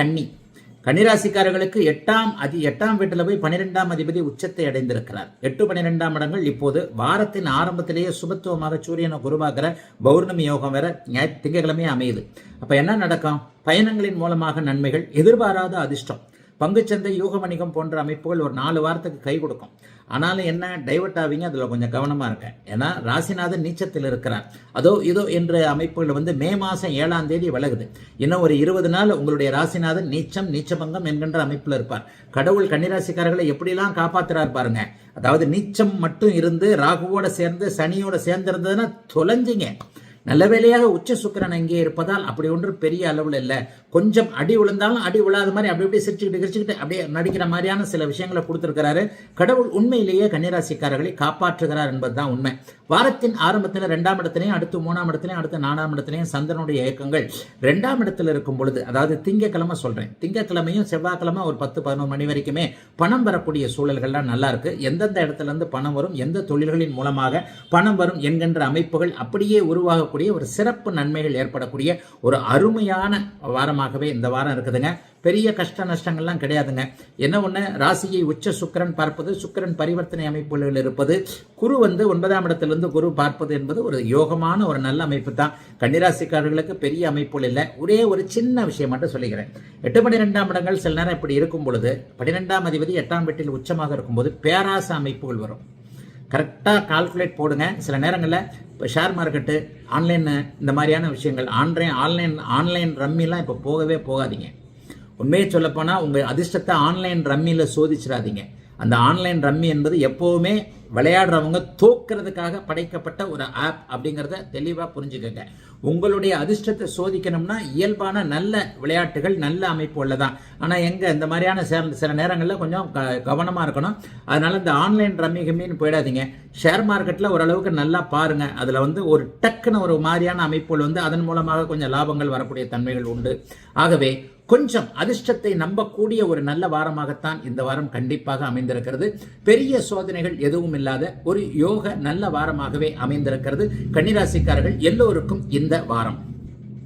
கன்னி. கன்னிராசிக்காரர்களுக்கு எட்டாம் அதி எட்டாம் வீட்டில் போய் பன்னிரெண்டாம் அதிபதி உச்சத்தை அடைந்திருக்கிறார். எட்டு பன்னிரெண்டாம் இடங்கள் இப்போது வாரத்தின் ஆரம்பத்திலேயே சுபத்துவமாக சூரியனை குருவாகிற பௌர்ணமி யோகம் வேற ஞாயிற்று திங்கக்கிழமையே அமையுது. அப்போ என்ன நடக்கும்? பயணங்களின் மூலமாக நன்மைகள் எதிர்பாராத அதிர்ஷ்டம். பங்குச்சந்தை யூக வணிகம் போன்ற அமைப்புகள் ஒரு நாலு வாரத்துக்கு கை கொடுக்கும். ஆனாலும் என்ன டைவர்ட் ஆவீங்க அதில் கொஞ்சம் கவனமாக இருக்கேன் ஏன்னா ராசிநாதன் நீச்சத்தில் இருக்கிறார். அதோ இதோ என்ற அமைப்புகள் வந்து மே மாதம் ஏழாம் தேதி விலகுது. இன்னும் ஒரு இருபது நாள் உங்களுடைய ராசிநாதன் நீச்சம் நீச்சபங்கம் என்கின்ற அமைப்பில் இருப்பார். கடவுள் கன்னிராசிக்காரர்களை எப்படிலாம் காப்பாற்றுறார் பாருங்க. அதாவது நீச்சம் மட்டும் இருந்து ராகுவோட சேர்ந்து சனியோட சேர்ந்திருந்ததுன்னா தொலைஞ்சிங்க. நல்ல வேலையாக உச்ச சுக்கிரன் அங்கே இருப்பதால் அப்படி ஒன்று பெரிய அளவில் இல்லை. கொஞ்சம் அடி விழுந்தாலும் அடி விழாத மாதிரி அப்படி அப்படியே சிரிச்சுக்கிட்டு கிரிச்சுக்கிட்டு அப்படியே நடிக்கிற மாதிரியான சில விஷயங்களை கொடுத்துருக்கிறாரு. கடவுள் உண்மையிலேயே கன்னிராசிக்காரர்களை காப்பாற்றுகிறார் என்பதுதான் உண்மை. வாரத்தின் ஆரம்பத்தில் ரெண்டாம் இடத்துலையும் அடுத்து மூணாம் இடத்துலையும் அடுத்து நாலாம் இடத்துலையும் சந்திரனுடைய இயக்கங்கள் ரெண்டாம் இடத்துல இருக்கும் பொழுது அதாவது திங்கக்கிழமை சொல்கிறேன் திங்கக்கிழமையும் செவ்வாய்க்கிழமை ஒரு பத்து பதினோரு மணி வரைக்குமே பணம் வரக்கூடிய சூழல்கள்லாம் நல்லா இருக்கு. எந்தெந்த இடத்துல இருந்து பணம் வரும் எந்த தொழில்களின் மூலமாக பணம் வரும் என்கின்ற அமைப்புகள் அப்படியே உருவாகக்கூடிய ஒரு சிறப்பு நன்மைகள் ஏற்படக்கூடிய ஒரு அருமையான வாரமாகவே இந்த வாரம் இருக்குதுங்க. பெரிய கஷ்ட நஷ்டங்கள்லாம் கிடையாதுங்க. என்ன ஒன்று ராசியை உச்ச சுக்கிரன் பார்ப்பது சுக்கிரன் பரிவர்த்தனை அமைப்புகளில் இருப்பது குரு வந்து ஒன்பதாம் இடத்திலிருந்து குரு பார்ப்பது என்பது ஒரு யோகமான ஒரு நல்ல அமைப்பு தான். கன்னிராசிக்காரர்களுக்கு பெரிய அமைப்புகள் இல்லை. ஒரே ஒரு சின்ன விஷயம் மட்டும் சொல்லிக்கிறேன். எட்டு பன்னிரெண்டாம் இடங்கள் சில நேரம் இப்படி இருக்கும் பொழுது பன்னிரெண்டாம் அதிபதி எட்டாம் வீட்டில் உச்சமாக இருக்கும்போது பேராச அமைப்புகள் வரும். கரெக்டாக கால்குலேட் போடுங்க. சில நேரங்களில் இப்போ ஷேர் மார்க்கெட்டு ஆன்லைன் இந்த மாதிரியான விஷயங்கள் ஆன்லைன் ஆன்லைன் ஆன்லைன் ரம்மிலாம் இப்போ போகவே போகாதீங்க. உண்மையை சொல்லப்போனால் உங்கள் அதிர்ஷ்டத்தை ஆன்லைன் ரம்மியில் சோதிச்சிடாதீங்க. அந்த ஆன்லைன் ரம்மி என்பது எப்போவுமே விளையாடுறவங்க தோக்கிறதுக்காக படைக்கப்பட்ட ஒரு ஆப் அப்படிங்கிறத தெளிவாக புரிஞ்சுக்கங்க. உங்களுடைய அதிர்ஷ்டத்தை சோதிக்கணும்னா இயல்பான நல்ல விளையாட்டுகள் நல்ல அமைப்பு தான் ஆனால் எங்கே இந்த மாதிரியான சில சில நேரங்களில் கொஞ்சம் க கவனமாக இருக்கணும். அதனால் இந்த ஆன்லைன் ரம்மி கம்மின்னு போயிடாதீங்க. ஷேர் மார்க்கெட்டில் ஓரளவுக்கு நல்லா பாருங்கள் அதில் வந்து ஒரு டக்குன்னு ஒரு மாதிரியான அமைப்புகள் வந்து அதன் மூலமாக கொஞ்சம் லாபங்கள் வரக்கூடிய தன்மைகள் உண்டு. ஆகவே கொஞ்சம் அதிர்ஷ்டத்தை நம்பக்கூடிய ஒரு நல்ல வாரமாகத்தான் இந்த வாரம் கண்டிப்பாக அமைந்திருக்கிறது. பெரிய சோதனைகள் எதுவும் இல்லாத ஒரு யோக நல்ல வாரமாகவே அமைந்திருக்கிறது. கன்னிராசிக்காரர்கள் எல்லோருக்கும் இந்த வாரம்.